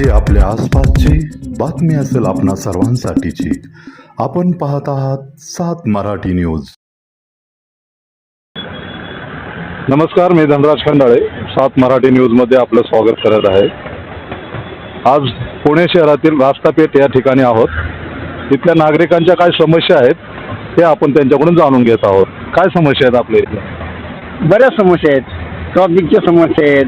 जी आपल्या आसपासची बातमी असेल आपणा सर्वांसाठीची. आपण पाहत आहात सात मराठी न्यूज. नमस्कार मी धनराज खंडाळे. सात मराठी न्यूजमध्ये आपलं स्वागत करत आहे. आज पुणे शहरातील रास्तापेठ या ठिकाणी आहोत. इथल्या नागरिकांच्या काय समस्या आहेत ते आपण त्यांच्याकडून जाणून घेत आहोत. काय समस्या आहेत आपल्या इथल्या? बऱ्याच समस्या आहेत. ट्रॉफिकच्या समस्या आहेत.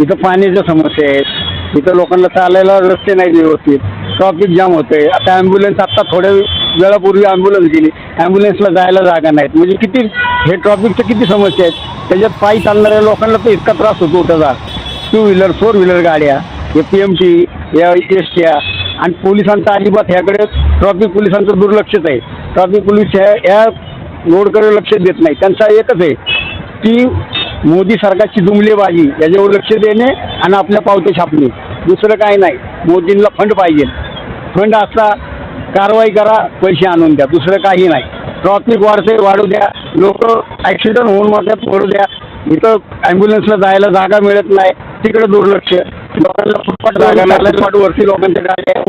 इथं पाण्याच्या समस्या आहेत. इथं लोकांना चालायला रस्ते नाहीत व्यवस्थित. ट्रॉफिक जाम होते आता ॲम्ब्युलन्स आत्ता थोड्या वेळापूर्वी ॲम्ब्युलन्स गेली. ॲम्ब्युलन्सला जायला जागा नाहीत. म्हणजे किती हे ट्रॉफिकच्या किती समस्या आहेत? त्याच्यात पायी चालणाऱ्या लोकांना तर इतका त्रास होतो त्याचा टू व्हीलर फोर व्हीलर गाड्या हे पी एम टी या एस टी आणि पोलिसांचा अजिबात ह्याकडे ट्रॉफिक पोलिसांचं दुर्लक्षच आहे. ट्रॉफिक पोलीस ह्या या रोडकडे लक्ष देत नाही. त्यांचा एकच आहे. की मोदी सरकारची जुमलेबाजी याच्यावर लक्ष देणे आणि आपल्या पावते छापणे. दुसरं काही नाही. मोदींना फंड पाहिजे. फंड असता कारवाई करा पैसे आणून द्या. दुसरं काही नाही. ट्रॉफिक वाढते वाढू द्या. लोक ॲक्सिडेंट होऊन मारतात पडू द्या. इथं ॲम्ब्युलन्सला जायला जागा मिळत नाही. तिकडे दुर्लक्ष. लोकांना फुटपाथ जागा नाही फुटपाथवरती लोकांच्या गाड्या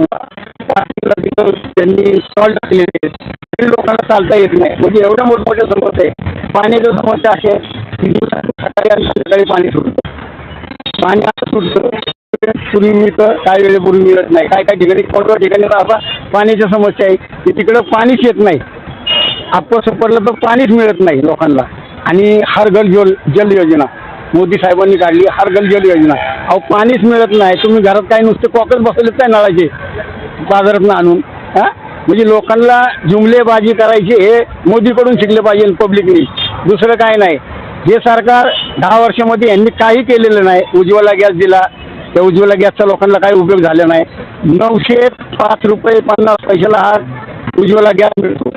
त्यांनी स्टॉल टाकलेले आहेत. तरी लोकांना चालता येत नाही. म्हणजे एवढ्या मोठमोठ्या समस्या आहे पाण्याच्या समस्या अशा आहेत की सकाळी आणि संध्याकाळी पाणी सुटतं. पाणी आता सुटतं. पूर्वी मिळतं काही वेळेपूर्वी मिळत नाही. काय काय ठिकाणी कोणत्या ठिकाणी आता पाण्याची समस्या आहे की तिकडं पाणीच येत नाही. आपण पडलं तर पाणीच मिळत नाही लोकांना. आणि हर घर जल जल योजना. मोदी साहेबांनी काढली हर गल जल योजना. अहो पाणीच मिळत नाही. तुम्ही घरात काही नुसते कॉकच बसवलेत काय नळाचे? बाजारातनं आणून. हां? म्हणजे लोकांना जुमलेबाजी करायची हे मोदीकडून शिकले पाहिजे पब्लिकनी दुसरं काय नाही. हे सरकार दहा वर्षामध्ये यांनी काही केलेलं नाही. उज्ज्वला गॅस दिला. त्या उज्ज्वला गॅसचा लोकांना काही उपयोग झाला नाही. नऊशे पाच रुपये पन्नास पैशाला हा उज्ज्वला गॅस मिळतो.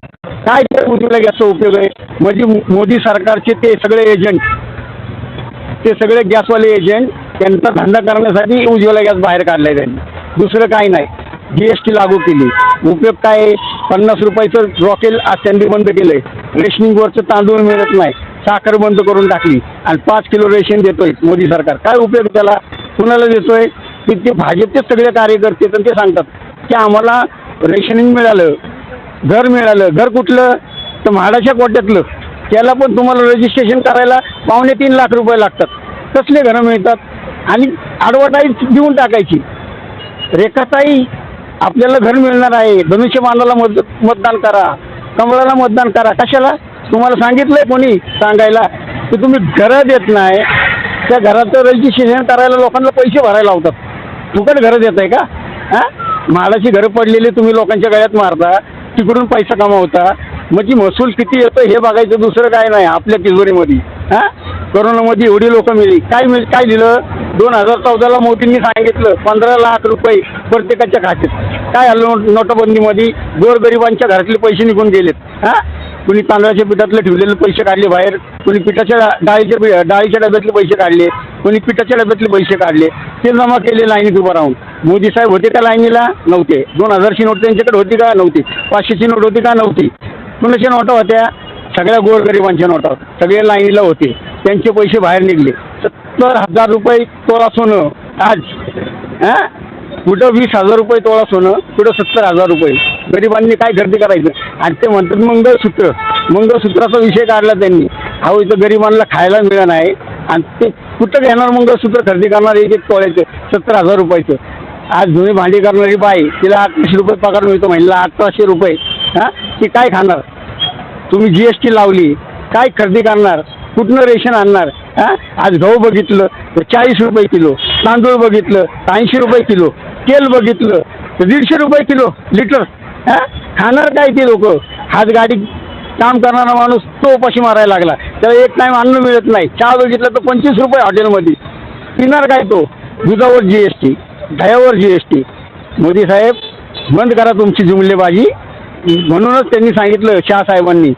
काय त्या उज्ज्वला गॅसचा उपयोग आहे? म्हणजे मोदी सरकारचे ते सगळे एजंट ते सगळे गॅसवाले एजंट त्यांचा धंदा करण्यासाठी उज्ज्वला गॅस बाहेर काढलाय त्यांनी. दुसरं काही नाही. जी एस टी लागू केली. उपयोग काय आहे? पन्नास रुपयाचं रॉकेल आज त्यांनी बंद केलंय. रेशनिंगवरचं तांदूळ मिळत नाही. साखर बंद करून टाकली. आणि पाच किलो रेशन देतोय मोदी सरकार. काय उपयोग त्याला? कुणाला देतोय? की ते भाजपचे सगळे कार्यकर्ते तर ते सांगतात की आम्हाला रेशनिंग मिळालं घर मिळालं. घर कुठलं? तर म्हाडाच्या कोट्यातलं. त्याला पण तुम्हाला रजिस्ट्रेशन करायला पावणे तीन लाख रुपये लागतात. कसले घरं मिळतात? आणि ॲडव्हर्टाईज देऊन टाकायची. रेखाताई आपल्याला घर मिळणार आहे. धनुष्यबाणाला मत मतदान करा. कमळाला मतदान करा. कशाला? तुम्हाला सांगितलंय कोणी सांगायला? की तुम्ही घरं देत नाही. त्या घराचं रजिस्ट्रेशन करायला लोकांना पैसे भरायला लावतात. फुकट घरं देत आहे का? हां? माडाची घरं पडलेली तुम्ही लोकांच्या गळ्यात मारता. तिकडून पैसा कमावता. म्हणजे महसूल किती येतं हे बघायचं दुसरं काय नाही आपल्या तिजोरीमध्ये. हां? करोनामध्ये एवढी लोक मिळली. काय मिळ काय दिलं? दोन हजार चौदाला मोदींनी सांगितलं पंधरा लाख रुपये प्रत्येकाच्या खात्यात. काय आलं नोटाबंदीमध्ये नोटबंदीमध्ये? गोरगरिबांच्या घरातले पैसे निघून गेलेत. हां? कुणी तांदळाच्या पिठातले ठेवलेले पैसे काढले बाहेर. कुणी पिठाच्या डाळीच्या पि- डाळीच्या डब्यातले पैसे काढले. कुणी पिठाच्या डब्यातले पैसे काढले. ते जमा केले लाईनीत उभं राहून. मोदी साहेब होते का लाईनीला? नव्हते. दोन हजारची नोट त्यांच्याकडे होती का? नव्हती. पाचशेची नोट होती का? नव्हती. कुणाच्या नोटा होत्या. सगळ्या गोरगरिबांच्या नोटा होत्या सगळे लाईनीला होते. त्यांचे पैसे बाहेर निघले. सत्तर हजार रुपये तोळा सोनं आज हां? कुठं वीस हजार रुपये तोळा सोनं कुठं सत्तर हजार रुपये. गरिबांनी काय खरेदी करायचं? आणि ते म्हणतात मंगळसूत्र. मंगळसूत्राचा विषय काढला त्यांनी. हा इथं गरिबांना खायला मिळणार नाही. आणि ते कुठं घेणार मंगळसूत्र खरेदी करणार? एक एक तोळ्याचं सत्तर हजार रुपयाचं. आज जुनी भांडी करणारी बाई तिला आठशे रुपये पगार मिळतो महिन्याला अठराशे रुपये. हां? ती काय खाणार? तुम्ही जी एस टी लावली काय खरेदी करणार कुठनं रेशन आणणार आज गहू बघितलं तर चाळीस रुपये किलो तांदूळ बघितलं ऐंशी रुपये किलो तेल बघितलं तर दीडशे रुपये किलो लिटर हा? खाणार काय ते लोक? हात गाडी काम करणारा माणूस तो उपाशी मारायला लागला. त्याला एक टाईम अन्न मिळत नाही. चहा बघितलं तर पंचवीस रुपये हॉटेलमध्ये. पिणार काय तो? दुधावर जी एस टी दह्यावर जी एस टी मोदी साहेब बंद करा तुमची जुमलेबाजी. म्हणूनच त्यांनी सांगितलं शहासाहेबांनी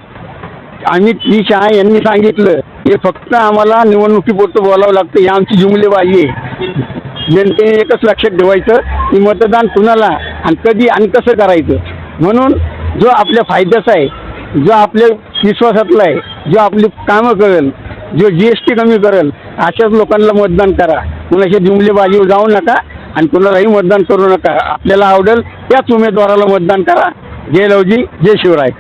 अमित जी शहा यांनी सांगितलं. हे फक्त आम्हाला निवडणुकीपुरतं बोलावं लागतं. ही आमची जुमलेबाजी आहे. जनतेने एकच लक्षात ठेवायचं की मतदान कुणाला आणि कधी आणि कसं करायचं. म्हणून जो आपल्या फायद्याचा आहे जो आपल्या विश्वासातला आहे जो आपली कामं करेल जो जी एस टी कमी करेल अशाच लोकांना मतदान करा. कुणाच्या जुमलेबाजीवर जाऊ नका आणि कुणालाही मतदान करू नका. आपल्याला आवडेल त्याच उमेदवाराला मतदान करा. जय लवजी जय शिवराय.